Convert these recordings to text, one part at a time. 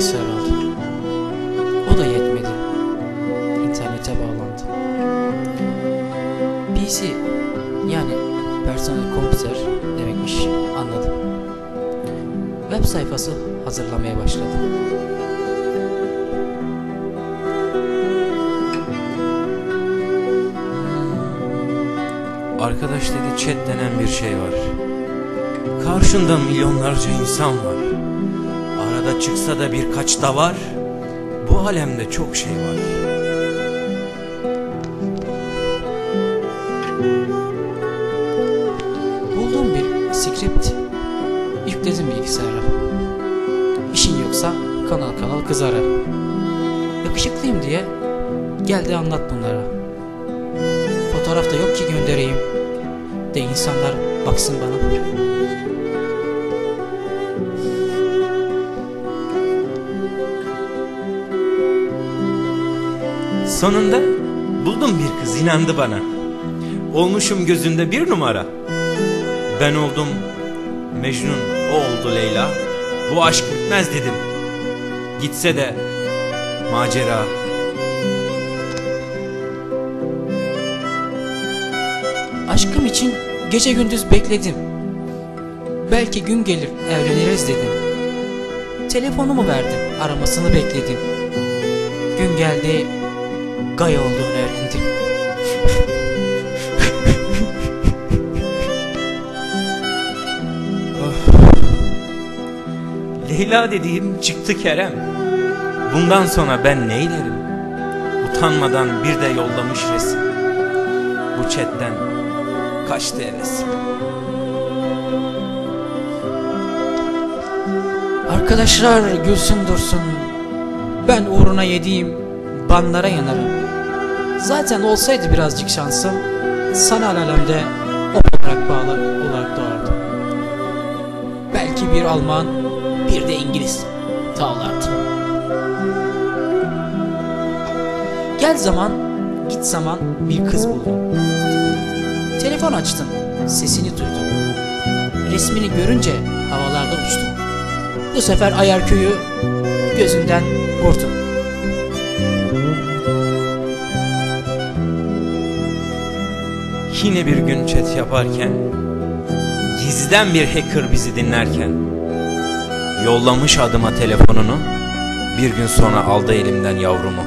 bilgisayar aldım. O da yetmedi. İnternete bağlandı. PC yani personal computer demekmiş anladım. Web sayfası hazırlamaya başladım. Hmm. Arkadaş dedi chat denen bir şey var. Karşında milyonlarca insan var. Arada çıksa da birkaç da var. Bu alemde çok şey var. Buldum bir script. Yükledim bilgisayara. İşin yoksa kanal kanal kız ara. Yakışıklıyım diye geldi anlat bunlara. Fotoğraf da yok ki göndereyim. De insanlar baksın bana. Sonunda buldum bir kız inandı bana. Olmuşum gözünde bir numara. Ben oldum Mecnun, o oldu Leyla. Bu aşk bitmez dedim. Gitse de macera. Aşkım için gece gündüz bekledim. Belki gün gelir evleniriz dedim. Telefonumu verdim aramasını bekledim. Gün geldi gay olduğunu öğrendim. Leyla dediğim çıktı Kerem. Bundan sonra ben neylerim? Utanmadan bir de yollamış resim. Bu chatten kaçtı hevesim. Arkadaşlar gülsün dursun. Ben uğruna yediğim banlara yanarım. Zaten olsaydı birazcık şansım sanal alemde op olarak bağlı olarak doğardım. Belki bir Alman bir de İngiliz tavlardım. Gel zaman git zaman bir kız buldum. Telefon açtım sesini duydum. Resmini görünce havalarda uçtum. Bu sefer Ayarköy'ü gözünden vurdum. Yine bir gün chat yaparken Gizden bir hacker bizi dinlerken Yollamış adıma telefonunu Bir gün sonra aldı elimden yavrumu.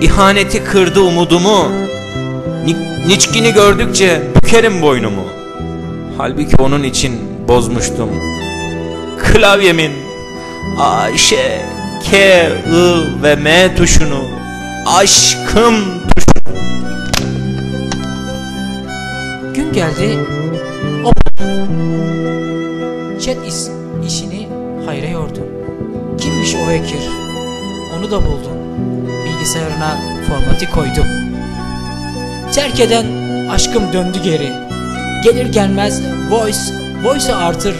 İhaneti kırdı umudumu Ni Niçkini gördükçe bükerim boynumu. Halbuki onun için bozmuştum. Klavyemin A, Ş, K, I ve M tuşunu Aşkım Gün geldi. O Chat is, işini hayra yordu. Kimmiş o hacker? Onu da buldum. Bilgisayarına formatı koydum. Terk eden aşkım döndü geri. Gelir gelmez voice, voice'u artır.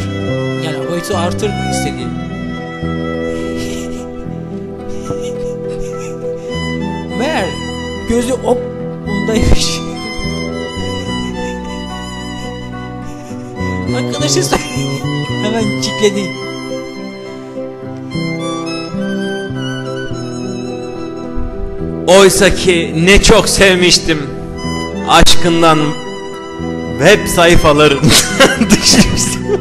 Yani voice'u artır istedi. Meğer gözü op bundaymış. Arkadaşı hemen kitledi. Oysa ki ne çok sevmiştim. Aşkından Web sayfalarından düşmüştüm.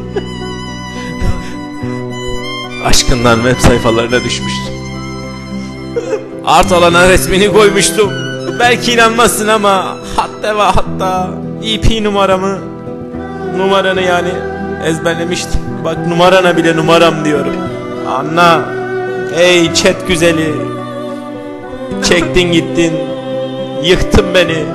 Aşkından web sayfalarına düşmüştüm. Art alana resmini koymuştum. Belki inanmazsın ama Hatta ve hatta IP numaramı Numaranı yani ezberlemiştim. Bak numarana bile numaram diyorum. Anla Ey chat güzeli. Çektin gittin Yıktın beni